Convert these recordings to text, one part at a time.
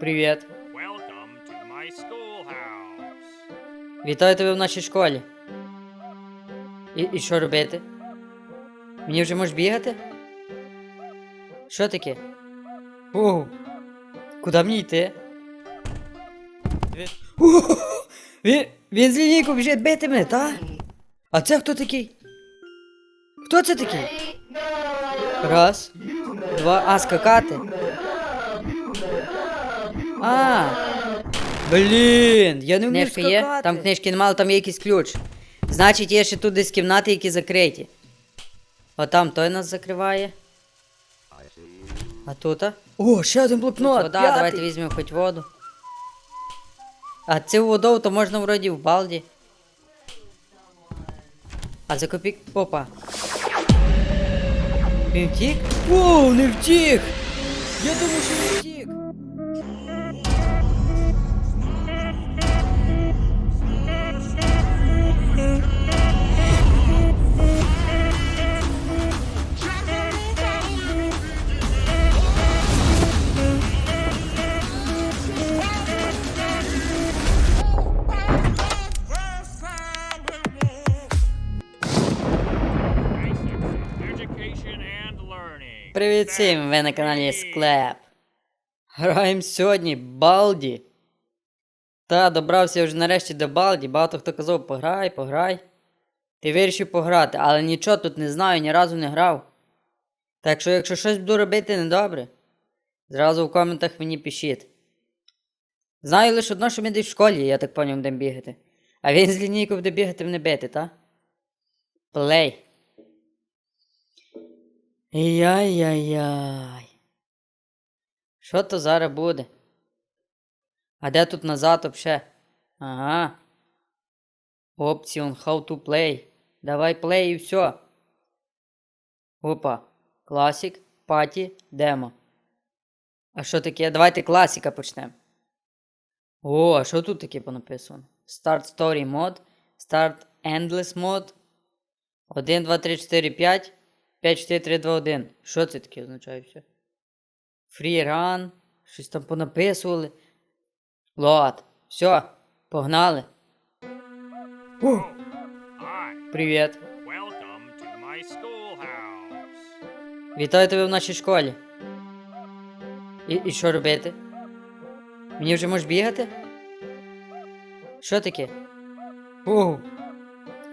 Привіт. Вітаю тебе в нашій школі. І, і що робити? Мені вже можеш бігати? Що таке? Оу. Куди мені йти? Він... О, він, він з лінійку біжить бити мене, та? А це хто такий? Хто це такий? Раз, два, а, скакати. А, блін, я не вмію Книжка скакати. є? Там книжки немає, там є якийсь ключ. Значить, є ще тут десь кімнати, які закриті. О, там той нас закриває. А тут? а? О, ще один блокнот. Вода, п'ятий. давайте візьмемо хоч воду. А цю воду то можна вроді в балді. А за копік. Опа. Він втік? Воу, не втік! Я думав, що не втік. Привіт всім! Ви на каналі Склеп. Граємо сьогодні Балді. Та, добрався вже нарешті до Балді. Багато хто казав, пограй, пограй. Ти вирішив пограти, але нічого тут не знаю, ні разу не грав. Так що, якщо щось буду робити недобре, зразу в коментах мені пишіть. Знаю лише одно, що ми десь в школі, я так поняв, будемо бігати. А він з лінійкою буде бігати мене бити, та? Плей. Яй-яй-яй. Що то зараз буде? А де тут назад вообще? Ага. Option how to play. Давай play і все. Опа. Classic, Party, Demo. А що таке? Давайте класика почнемо. О, а що тут таке понаписано? Start Story Mode, Start Endless Mode. 1, 2, 3, 4, 5. 5, 4, 3, 2, 1. Що це таке означає все? Free run. Щось там понаписували. Лот. Все, погнали. О, привіт. Welcome to my schoolhouse. Вітаю тебе в нашій школі. І, і що робити? Мені вже можеш бігати? Що таке?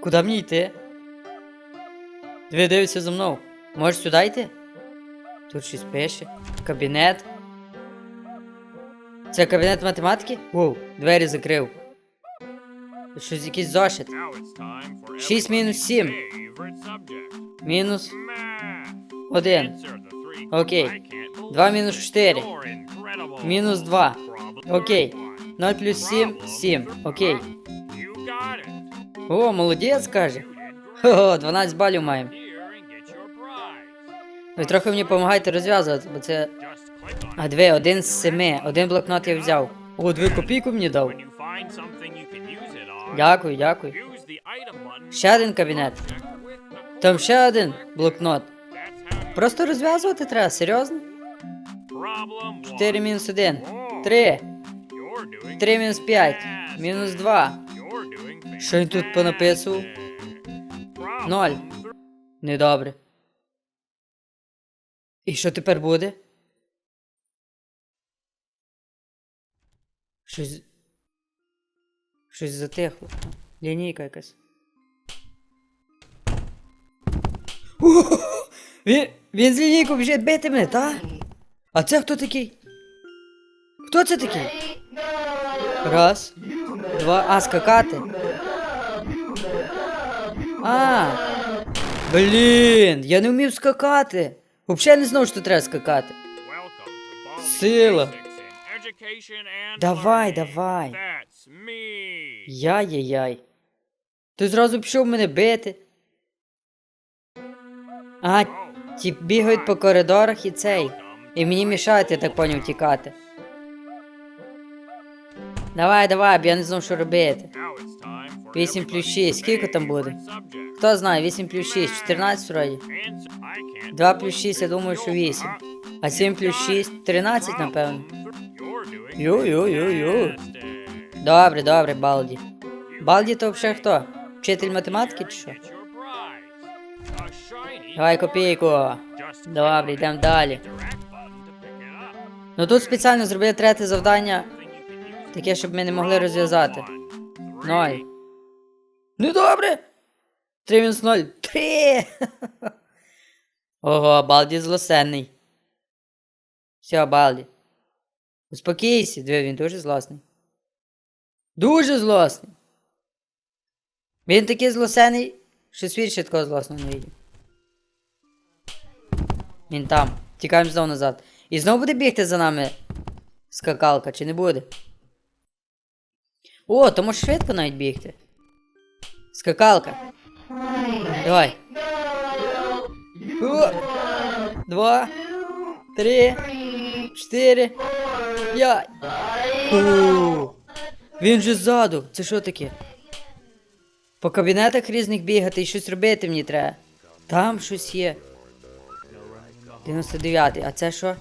Куди мені йти? Диви, дивися за мною. Можеш сюди йти? Тут щось пише. Кабінет. Це кабінет математики? Воу, двері закрив. Щось якийсь зошит. Now it's time for Шість мінус everybody's сім. favorite subject. Мінус Math. один. Answer the three Окей. I can't believe Два мінус it. чотири. You're incredible. Мінус два. Problem Окей. 0 плюс 7, 7. Окей. О, молодець, каже. Хо, 12 балів маємо. Ви трохи мені допомагайте розв'язувати, бо це. А диви, один з семи. Один блокнот я взяв. О, дві копійку мені дав. Дякую, дякую. Ще один кабінет. Там ще один блокнот. Просто розв'язувати треба, серйозно? problem 4 мінус 1. 3. You're 3 мінус 5. Мінус 2. Що він тут понаписував? fantastic. Problem Ноль. Недобре. І що тепер буде? Щось. Щось затихло. Лінійка якась. Він, він з лінійку біжить бити мене, та? А це хто такий? Хто це такий? Раз. Два. А, скакати. А. Блін, я не вмів скакати. Взагалі не знав, що треба скакати. Сила. Давай, давай. Яй-яй-яй. Ти зразу пішов мене бити. А, ті бігають по коридорах і цей. І мені мішають, я так поняв, тікати. Давай, давай, бо я не знав, що робити. Now it's time for 8 плюс 6, скільки там буде? Хто знає, 8 плюс 6, 14 вроді. Answer. I can't 2 плюс 6, я думаю, що 8. uh, А 7 плюс 6, 13, напевно. Ю-ю-ю-ю. Добре, добре, Балді. Балді то взагалі хто? Вчитель математики чи що? Давай копійку. Добре, йдемо далі. Ну тут спеціально зробили третє завдання, таке, щоб ми не могли розв'язати. Ноль. Ну добре. Три мінус ноль. Три. Ого, Балді злосенний. Все, Балді. Успокійся, диви, він дуже злосний. Дуже злосний. Він такий злосений, що світ ще такого злосного не видів. Він там. Тікаємо знову назад. І знову буде бігти за нами скакалка, чи не буде? О, то може швидко навіть бігти. Скакалка. Давай. Два. Три. Чотири. П'ять. Він же ззаду. Це що таке? По кабінетах різних бігати і щось робити мені треба. Там щось є. 99-й. А це що?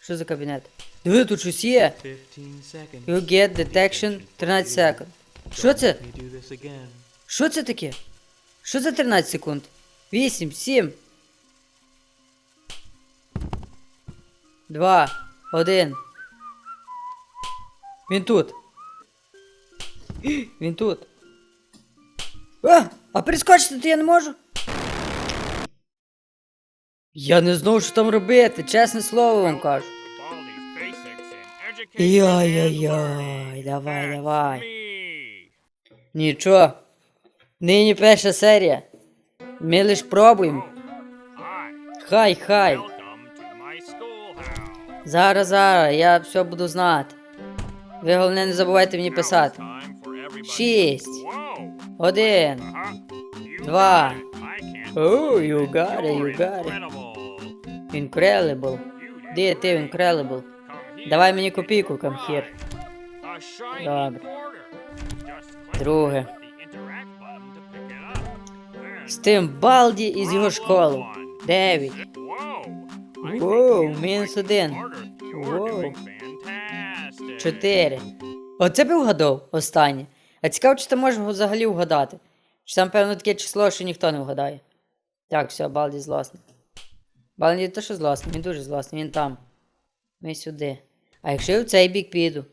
Що за кабінет? Диви, тут щось є. You get detection 13 секунд. Що це? Що це таке? Що за 13 секунд? 8, 7. 2, 1. Він тут. Він тут. А! А перескочити то я не можу. Я не знав, що там робити, чесне слово вам кажу. Learning. давай, давай. Нічого. Нині перша серія. Ми лиш пробуємо. Хай, хай. Зараз, зараз, я все буду знати. Ви головне не забувайте мені писати. Шість. Один. Uh-huh. Два. Oh, believe you got Де ти. Incredible? Давай мені копійку, shiny Добре. Друге. З тим Балді із його школи. Дев'ять. Воу, мінус один. Воу. Чотири. Оце би вгадав останнє. А цікаво, чи ти можеш взагалі вгадати. Чи там, певно, таке число, що ніхто не вгадає. Так, все, Балді злосний. Балді не то, що злосний, він дуже злосний, він там. Ми сюди. А якщо я в цей бік піду?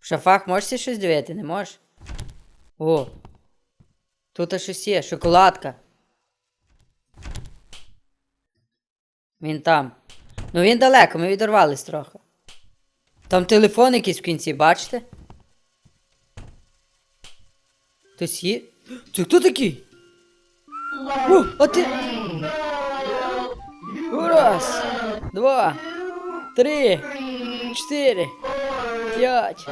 В шафах можеш щось дивити, не можеш? О. Тут щось є, шоколадка. Він там. Ну він далеко, ми відорвались трохи. Там телефон якийсь в кінці, бачите? Хтось є? Це хто такий? О, а ти. Раз, два, три, чотири, п'ять.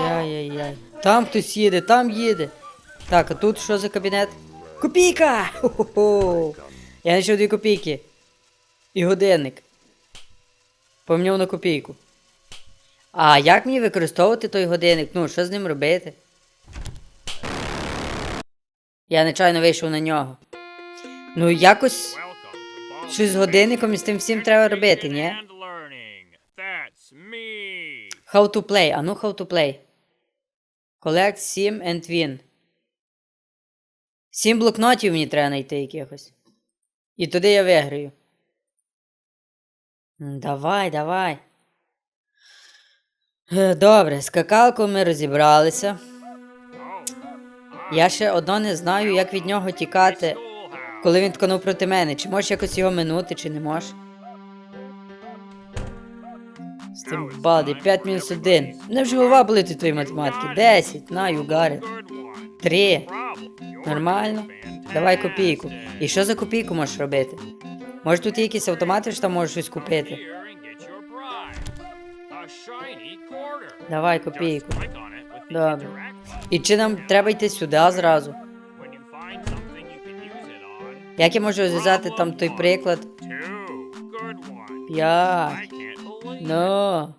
Яй-яй-яй. Там хтось їде, там їде. Так, а тут що за кабінет? Копійка! Хо-хо-хо! Я знайшов дві копійки. І годинник. Поміняв на копійку. А як мені використовувати той годинник? Ну, що з ним робити? Я нечайно вийшов на нього. Ну, якось щось з годинником і з тим всім треба робити, ні? How to play. А ну how to play. Collect 7 and win. Сім блокнотів мені треба знайти якихось. І туди я виграю. Давай, давай. Е, Добре, скакалку ми розібралися. Я ще одно не знаю, як від нього тікати, коли він тканув проти мене. Чи можеш якось його минути, чи не можеш? Тим 5 мінус 1. Мене вже голова болить від твоєї математики. 10, на, one. 3. Нормально. Давай копійку. І що за копійку можеш робити? Може тут є якісь автомати, що там можеш щось купити? Давай копійку. Добре. І чи нам треба йти сюди зразу? Як я можу розв'язати там той приклад? Two. Good one. 5. I can't believe it. No.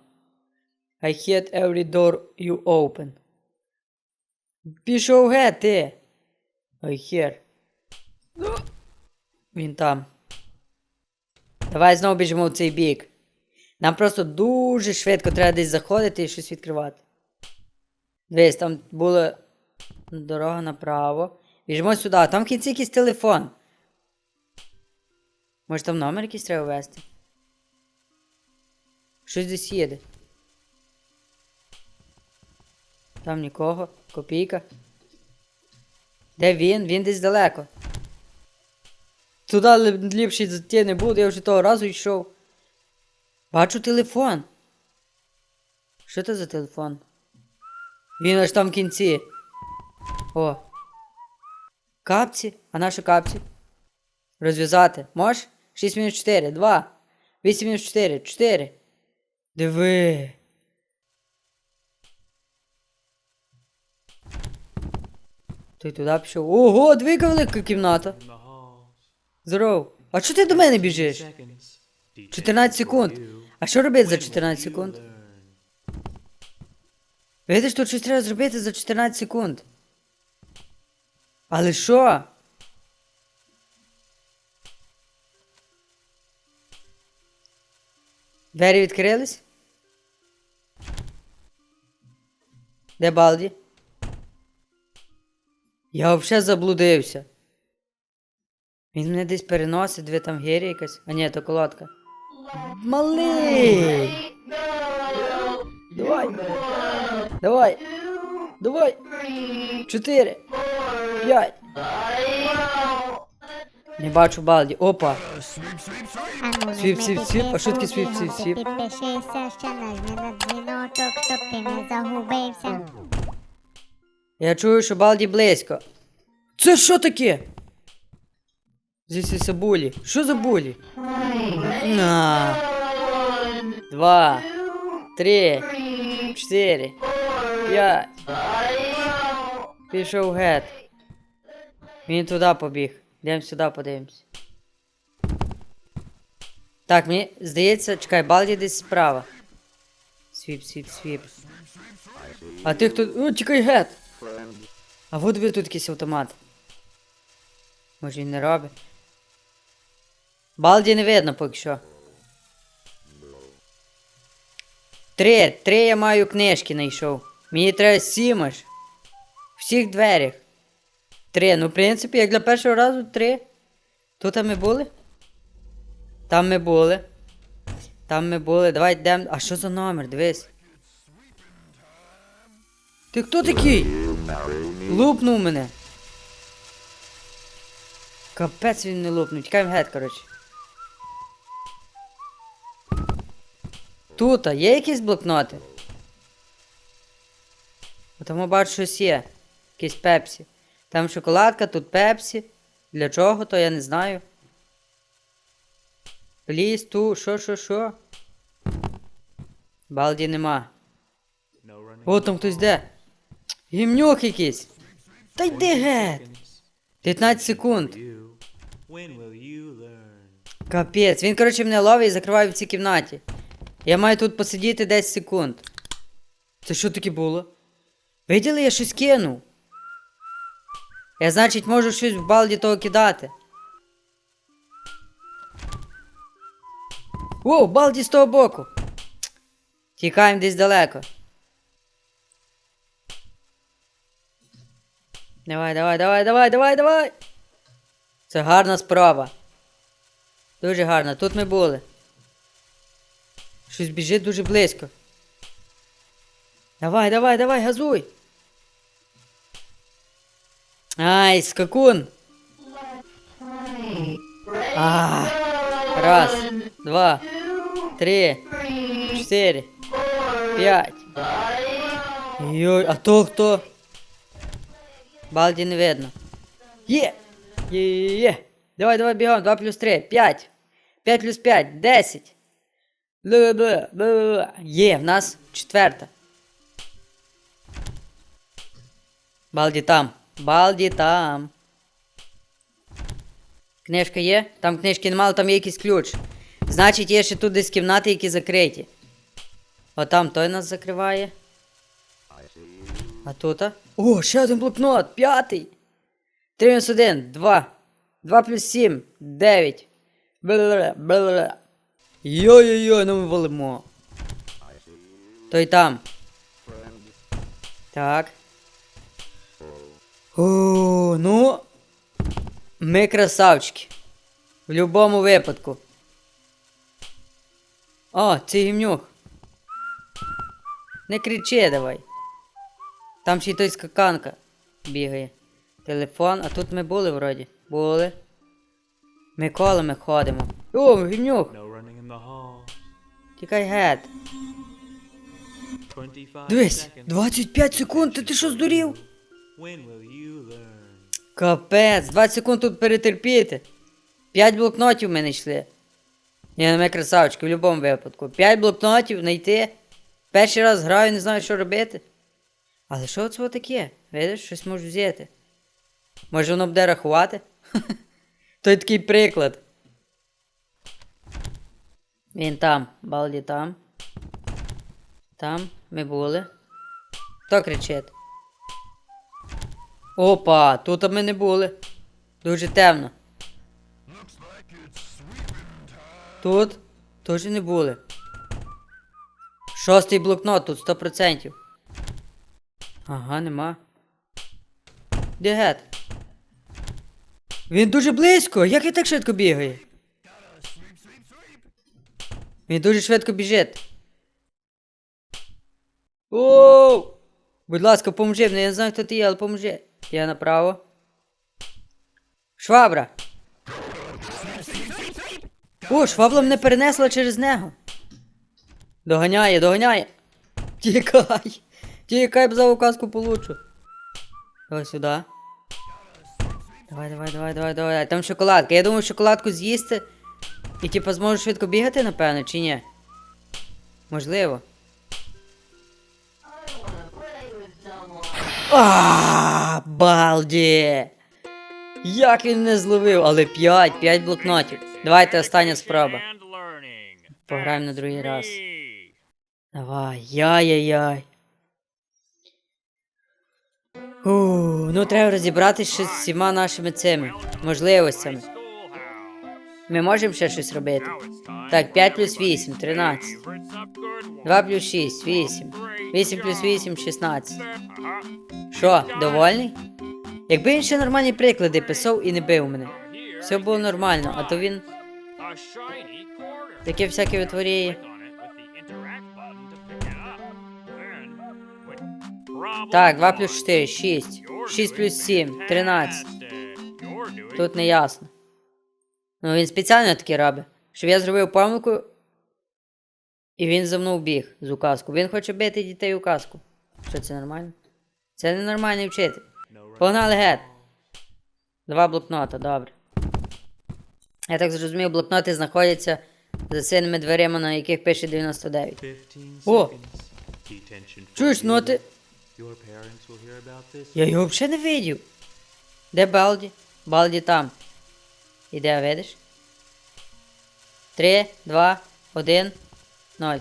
I hit every door you open. Пішов геть ти. Ой, хер. Ну. Він там. Давай знову біжимо в цей бік. Нам просто дуже швидко треба десь заходити і щось відкривати. Дивись, там була дорога направо. Біжимо сюди, там в кінці якийсь телефон. Може там номер якийсь треба ввести? Щось десь їде. Там нікого. Копійка. Де він? Він десь далеко. Туди лі- ліпше йти не буде, я вже того разу йшов. Бачу телефон. Що це за телефон? Він аж там в кінці. О. Капці? А наші капці? Розв'язати. Можеш? 6 мінус 4, 2. 8 мінус 4, 4. Диви. Ти туди пішов. Ого, двійка велика кімната. Здоров. А чого ти до мене біжиш? 14 секунд. А що робити за 14 секунд? Видиш, тут щось треба зробити за 14 секунд. Але що? Двері відкрились? Де Балді? Я взагалі заблудився. Він мене десь переносить, де там гіря якась. А ні, то колодка. Малий! Давай! Давай! Давай! Чотири! П'ять! Не бачу балді. Опа! Свіп, свіп, свіп. А що таке свіп, свіп, свіп? Підпишися, ще нажми на дзвіночок, щоб ти не загубився. Я чую, що балді близько. Це що таке? Здесь і булі. Що за булі? На. Два. Три. Чотири. П'ять. Пішов гет. Він туди побіг. Йдемо сюди подивимось. Так, мені здається, чекай, балді десь справа. Свіп, свіп, свіп. А ти хто. О, чекай гет! А от ви тут якийсь автомат. Може він не робить. Балді не видно поки що. Три. Три я маю книжки знайшов. Мені треба сім аж. Всіх дверях. Три. Ну, в принципі, як для першого разу три. Тут ми були? Там ми були. Там ми були. Давай йдемо. А що за номер? Дивись. Ти хто такий? Лупнув мене. Капець він не лупнув. Тікаємо геть, коротше. Тут а є якісь блокноти? Тому бачу, щось є. Якісь пепсі. Там шоколадка, тут пепсі. Для чого, то я не знаю. Пліс, ту, що, що, що? Балді нема. О, там хтось де. Гімнюк якийсь. Та йди геть. 15 секунд. Капець. Він, коротше, мене ловить і закриває в цій кімнаті. Я маю тут посидіти 10 секунд. Це що таке було? Виділи, я щось кинув. Я, значить, можу щось в балді того кидати. О, балді з того боку. Тікаємо десь далеко. Давай, давай, давай, давай, давай, давай. Це гарна спроба. Дуже гарно. Тут ми були. Щось біжить дуже близько. Давай, давай, давай, газуй. Ай, скакун. А, раз, два, три, чотири, п'ять. Йой, а то хто? Балді не видно. Є! Є, є, є. Давай, давай, бігом. 2 плюс 3. 5. 5 плюс 5. 10. Є, в нас четверта. Балді там. Балді там. Книжка є? Там книжки немало, там є якийсь ключ. Значить, є ще тут десь кімнати, які закриті. О, там той нас закриває. А тут? а? О, ще один блокнот. П'ятий. 3 мінус 1, 2. 2 плюс 7, 9. Бла-бла-бла. Йой-йой-йой, ну ми валимо. Той там. Так. О, ну. Ми красавчики. В будь-якому випадку. О, це гімнюк. Не кричи давай. Там ще й той скаканка бігає. Телефон, а тут ми були вроді. Були. Ми колами ходимо. О, гімнюк! Тікай геть. 25 Дивись, 25 секунд, ти, ти що здурів? Капець, 20 секунд тут перетерпіти. 5 блокнотів в мене йшли. Я ми красавчики в будь-якому випадку. 5 блокнотів знайти. Перший раз граю, не знаю, що робити. Але що це таке? Видиш, щось можу взяти. Може воно буде рахувати? Той такий приклад. Він там, балді там. Там ми були. Хто кричить? Опа, тут ми не були. Дуже темно. Тут теж не були. Шостий блокнот, тут 100%. Ага, нема. Де гет? Він дуже близько! Як він так швидко бігає? Він дуже швидко біжить. Оу! Будь ласка, поможи мені, я не знаю, хто ти є, але поможи. Я направо. Швабра! О, швабла мене перенесла через нього. Доганяє, доганяє. Тікай. Тікай, б за указку получу. Давай сюди. Давай, давай, давай, давай, давай. Там шоколадка. Я думаю, шоколадку з'їсти. І типа зможу швидко бігати, напевно, чи ні? Можливо. А, балді! Як він не зловив, але 5, 5 блокнотів. Давайте остання спроба. Пограємо на другий раз. Давай, яй-яй-яй. Ну треба розібратися з всіма нашими цими можливостями. Ми можемо ще щось робити. Так, for 5 our плюс 8, 13. favorites of good 2 ones. плюс 6, 8. 8 плюс 8, 16. Ага. Що, довольний? Якби він ще нормальні приклади писав і не бив мене. Все було нормально, а то він таке всяке problem Так, 2 плюс one. 4, 6. You're 6 doing плюс 7, 13. fantastic. You're doing Тут не ясно. Ну він спеціально таке робить. Щоб я зробив помилку. І він за мною біг з указку. Він хоче бити дітей указку. Що це нормально? Це ненормальний вчитель. Погнали гет. Два блокнота, добре. Я так зрозумів, блокноти знаходяться за синими дверима, на яких пише 99. 15 О! Чуєш, ну ти. Your parents will hear about this. Я його взагалі не видів. Де Балді? Балді там. Іде, видиш? Три, два, один, ноль.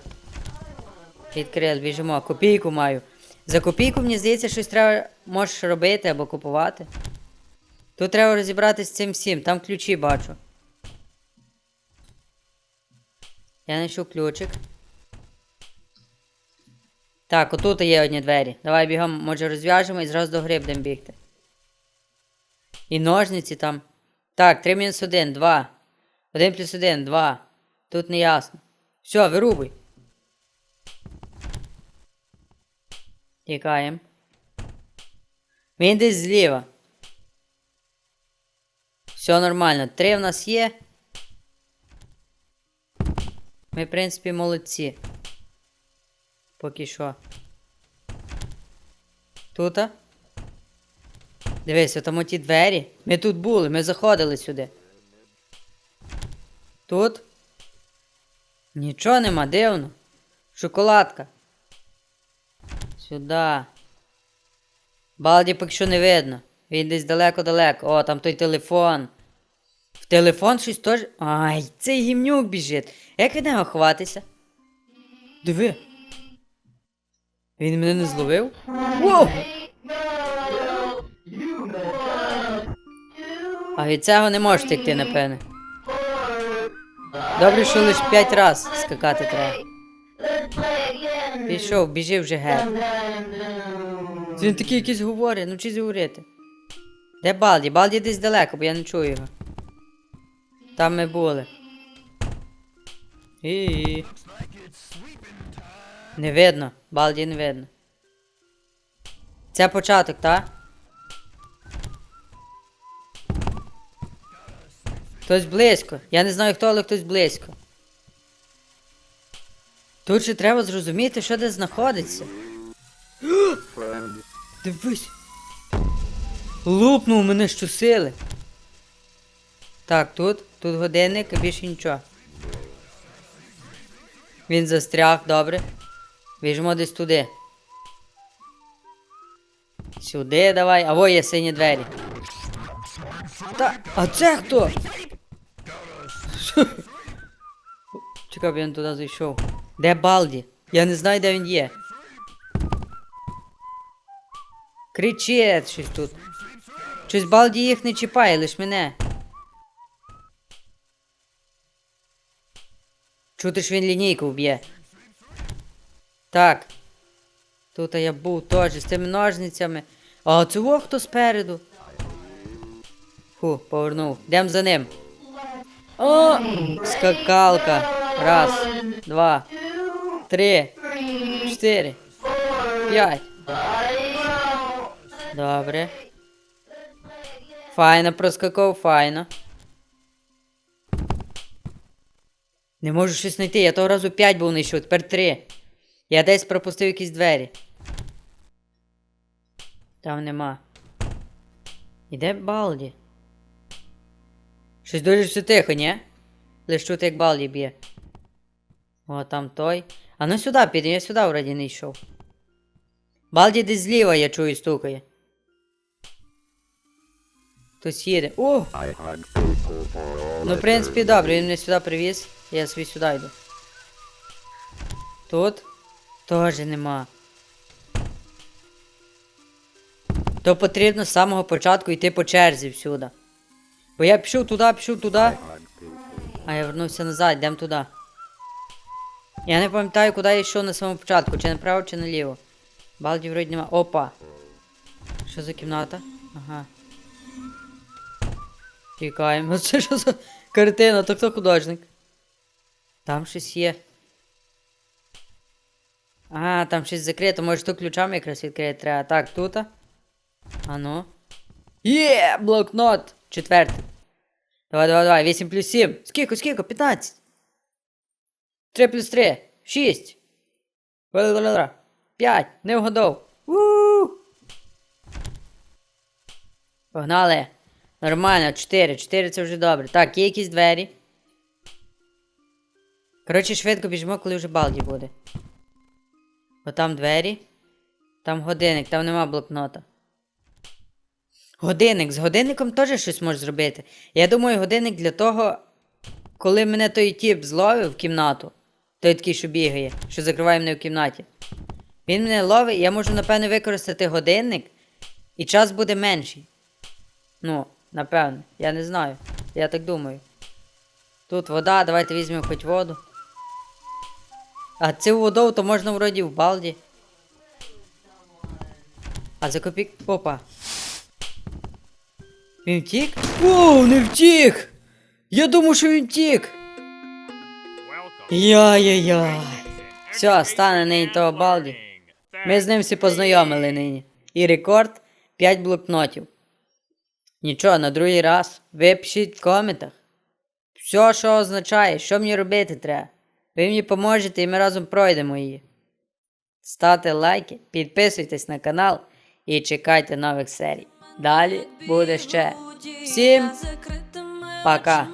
Відкрили, біжимо. Копійку маю. За копійку, мені здається, щось треба можеш робити або купувати. Тут треба розібратися з цим всім. Там ключі бачу. Я знайшов ключик. Так, отут є одні двері. Давай бігом, може розв'яжемо і зразу до гри будемо бігти. І ножниці там. Так, 3 мінус 1, 2. 1 плюс 1, 2. Тут не ясно. Все, вирубуй. Тікаємо. Він десь зліва. Все нормально. Три в нас є. Ми, в принципі, молодці. Поки що. Тута? Дивись, там ті двері. Ми тут були, ми заходили сюди. Тут? Нічого нема, дивно. Шоколадка. Сюди. Балді поки що не видно. Він десь далеко-далеко. О, там той телефон. В телефон щось теж. Ай, цей гімнюк біжить. Як від нього ховатися? Диви. Він мене не зловив? Воу! А від цього не можеш втекти, напевне. Добре, що лише 5 раз скакати треба. Пішов, біжи вже геть. Він такий якийсь говорить, ну чи говорити. Де Балді? Балді десь далеко, бо я не чую його. Там ми були. І. Не видно, Балді не видно. Це початок, так? Хтось близько. Я не знаю хто, але хтось близько. Тут ще треба зрозуміти, що де знаходиться. Дивись. Лупнув мене щосили. Так, тут, тут годинник, а більше нічого. Він застряг, добре. Біжимо десь туди. Сюди давай. А во є сині двері. Та, а це хто? Чекай, він туди зайшов. Де Балді? Я не знаю, де він є. Кричить щось тут. Щось Балді їх не чіпає, лиш мене. Чути ж він лінійку вб'є. Так. Тут я був теж з тими ножницями. А цього хто спереду? Фу, повернув. Йдем за ним. О! Скакалка. Раз, два, три, чотири, п'ять. Добре. Файно проскакав, файно. Не можу щось знайти. Я того разу 5 був знайшов, тепер 3. Я десь пропустив якісь двері. Там нема. Іде Балді? Щось дуже все тихо, ні? Лиш чути, як Балді б'є. О, там той. А ну сюди піде, я сюди вроді не йшов. Балді десь зліва, я чую, стукає. Хтось їде. О! Ну, в принципі, добре, він мене сюди привіз. Я собі сюди йду. Тут теж нема. То потрібно з самого початку йти по черзі всюди. Бо я пішов туди, пішов туди. А я вернувся назад, йдемо туди. Я не пам'ятаю, куди я йшов на самому початку, чи направо, чи наліво. Балді вроді нема. Опа. Що за кімната? Ага. Тікаємо. Це що за картина? То хто художник? Там щось є. А, там щось закрито, може то ключами якраз відкрити треба. Так, тут. А ну. Є, блокнот! Четвертий. Давай, давай, давай. 8 плюс 7. Скільки, скільки? 15. 3 плюс 3. 6. 5. Не вгадав. у Погнали. Нормально, 4. 4 це вже добре. Так, є якісь двері. Коротше, швидко біжимо, коли вже балді буде. Бо там двері. Там годинник, там нема блокнота. Годинник. З годинником теж щось можеш зробити. Я думаю, годинник для того, коли мене той тіп зловив в кімнату, той такий, що бігає, що закриває мене в кімнаті. Він мене ловить, я можу, напевно, використати годинник, і час буде менший. Ну, напевно, я не знаю. Я так думаю. Тут вода, давайте візьмемо хоч воду. А цю воду то можна вроді в балді. А за копік. Опа. Він втік? О, не втік! Я думав, що він втік! Яй-яй-яй. Все, стане нині того балді. Ми з ним всі познайомили нині. І рекорд 5 блокнотів. Нічого, на другий раз. Ви пишіть в коментах. Все, що означає, що мені робити треба. Ви мені поможете і ми разом пройдемо її. Ставте лайки, підписуйтесь на канал і чекайте нових серій. Далі буде ще. Всім пока.